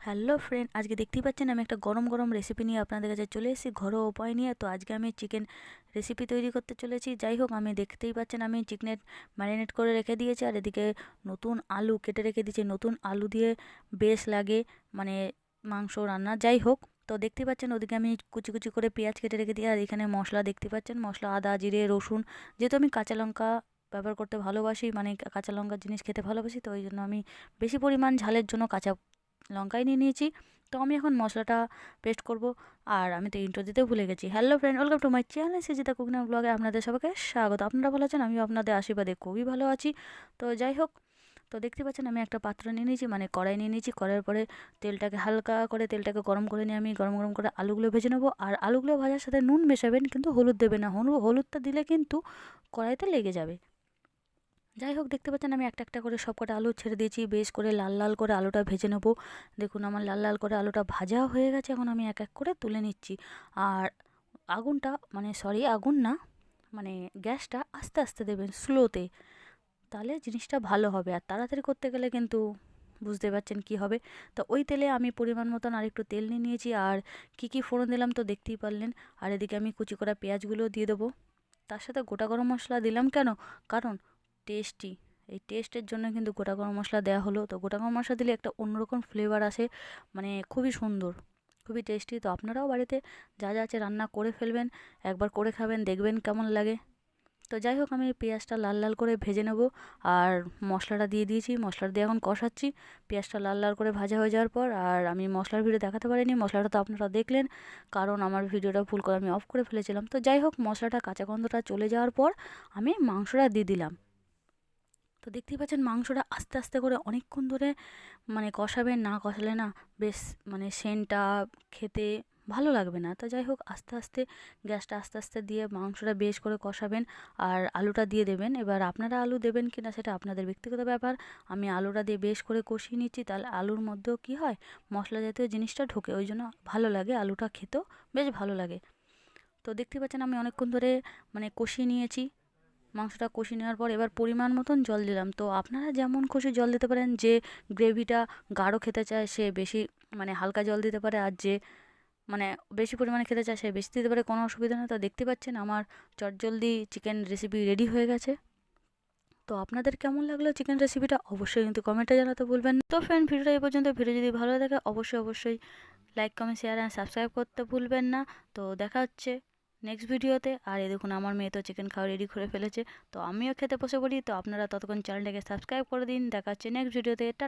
Hello friend, আজকে দেখতেই পাচ্ছেন আমি একটা গরম গরম রেসিপি নিয়ে আপনাদের কাছে চলে এসেছি, ঘরোয়া উপায় নিয়ে। তো আজকে আমি চিকেন রেসিপি তৈরি করতে চলেছি। যাই হোক, আমি দেখতেই পাচ্ছেন আমি চিকেনের ম্যারিনেট করে রেখে দিয়েছি, আর এদিকে নতুন আলু কেটে রেখে দিয়েছি। নতুন আলু দিয়ে বেশ লাগে মানে মাংস রান্না। যাই হোক, তো দেখতে পাচ্ছেন ওদিকে আমি কুচি কুচি করে পেঁয়াজ কেটে রেখে দিই আর এখানে মশলা দেখতে পাচ্ছেন, মশলা, আদা, জিরে, রসুন। যেহেতু আমি কাঁচা লঙ্কা ব্যবহার করতে ভালোবাসি মানে কাঁচা লঙ্কার জিনিস খেতে ভালোবাসি, তো ওই জন্য আমি বেশি পরিমাণ ঝালের জন্য কাঁচা লঙ্কাই নিয়ে নিয়েছি। তো আমি এখন মশলাটা পেস্ট করব। আর আমি তো ইন্ট্রো দিতে ভুলে গেছি। Hello friend welcome to my channel Sijita cooking ব্লগে আপনাদের সবাইকে স্বাগত। আপনারা ভালো আছেন? আমিও আপনাদের আশীর্বাদে খুবই ভালো আছি। তো যাই হোক, তো দেখতে পাচ্ছেন আমি একটা পাত্র নিয়ে নিয়েছি মানে কড়াই নিয়ে নিয়েছি। কড়াইয়ের পরে তেলটাকে হালকা করে তেলটাকে গরম করে নিয়ে আমি গরম গরম করে আলুগুলো ভেজে নেব। আর আলুগুলো ভাজার সাথে নুন মেশাবেন, কিন্তু হলুদ দেবে না। হলুদটা দিলে কিন্তু কড়াইতে লেগে যাবে। যাই হোক, দেখতে পাচ্ছেন আমি একটা একটা করে সব কটা আলু ছেড়ে দিয়েছি। বেশ করে লাল লাল করে আলুটা ভেজে নেব। দেখুন, আমার লাল লাল করে আলুটা ভাজা হয়ে গেছে। এখন আমি এক এক করে তুলে নিচ্ছি। আর আগুনটা মানে সরি আগুন না মানে গ্যাসটা আস্তে আস্তে দেবেন স্লোতে তাহলে জিনিসটা ভালো হবে। আর তাড়াতাড়ি করতে গেলে কিন্তু বুঝতে পারছেন কি হবে। তো ওই তেলে আমি পরিমাণ মতন আর একটু তেল নিয়ে নিয়েছি। আর কি কি ফোড়ন দিলাম তো দেখতেই পারলেন। আর এদিকে আমি কুচি করা পেঁয়াজগুলো দিয়ে দেবো। তার সাথে গোটা গরম মশলা দিলাম কেন? কারণ টেস্টি এই টেস্টের জন্য কিন্তু গোটা গরম মশলা দেওয়া হলো। তো গোটা গরম মশলা দিলে একটা অন্যরকম ফ্লেভার আসে মানে খুবই সুন্দর, খুবই টেস্টি তো আপনারাও বাড়িতে যা যা আছে রান্না করে ফেলবেন, একবার করে খাবেন, দেখবেন কেমন লাগে। তো যাই হোক, আমি পেঁয়াজটা লাল লাল করে ভেজে নেব। আর মশলাটা দিয়ে দিয়েছি, মশলাটা দিয়ে এখন কষাচ্ছি। পেঁয়াজটা লাল লাল করে ভাজা হয়ে যাওয়ার পর, আর আমি মশলার ভিডিও দেখাতে পারিনি। মশলাটা তো আপনারা দেখলেন, কারণ আমার ভিডিওটা ভুল করে আমি অফ করে ফেলেছিলাম। তো যাই হোক, মশলাটা কাঁচা গন্ধটা চলে যাওয়ার পর, আমি মাংসটা দিয়ে দিলাম। তো দেখতেই পাচ্ছেন মাংসটা আস্তে আস্তে করে অনেকক্ষণ ধরে মানে কষাবেন না কষালে না বেশ মানে সেন্টটা খেতে ভালো লাগবে না। তো যাই হোক, আস্তে আস্তে গ্যাসটা আস্তে আস্তে দিয়ে মাংসটা বেশ করে কষাবেন আর আলুটা দিয়ে দেবেন। এবার আপনারা আলু দেবেন কি না সেটা আপনাদের ব্যক্তিগত ব্যাপার। আমি আলুটা দিয়ে বেশ করে কষিয়ে নিচ্ছি, তাহলে আলুর মধ্যেও কি হয়? মশলা জাতীয় জিনিসটা ঢোকে, ওই জন্য ভালো লাগে, আলুটা খেতেও বেশ ভালো লাগে। তো দেখতে পাচ্ছেন আমি অনেকক্ষণ ধরে মানে কষিয়ে নিয়েছি। মাংসটা কষিয়ে নেওয়ার পর এবার পরিমাণ মতন জল দিলাম। তো আপনারা যেমন খুশি জল দিতে পারেন, যে গ্রেভিটা গাঢ় খেতে চায় সে বেশি মানে হালকা জল দিতে পারে আর যে মানে বেশি পরিমাণে খেতে চায় সে বেশি দিতে পারে, কোনো অসুবিধা নেই। তো দেখতে পাচ্ছেন আমার চটজলদি চিকেন রেসিপি রেডি হয়ে গেছে। তো আপনাদের কেমন লাগল চিকেন রেসিপিটা অবশ্যই কিন্তু কমেন্টে জানাতে ভুলবেন তো ফ্রেন্ড ভিডিওটা এই পর্যন্ত। ভিডিও যদি ভালো লাগে, অবশ্যই অবশ্যই like comment share and subscribe করতে ভুলবেন না। তো দেখা হচ্ছে। নেক্সট ভিডিওতে। আর এই দেখুন, আমার মেয়ে তো চিকেন খাওয়া রেডি করে ফেলেছে। তো আমিও খেতে বসে পড়ি। তো আপনারা ততক্ষণ চ্যানেলটাকে সাবস্ক্রাইব করে দিন। দেখা হচ্ছে নেক্সট ভিডিওতে। টাটা।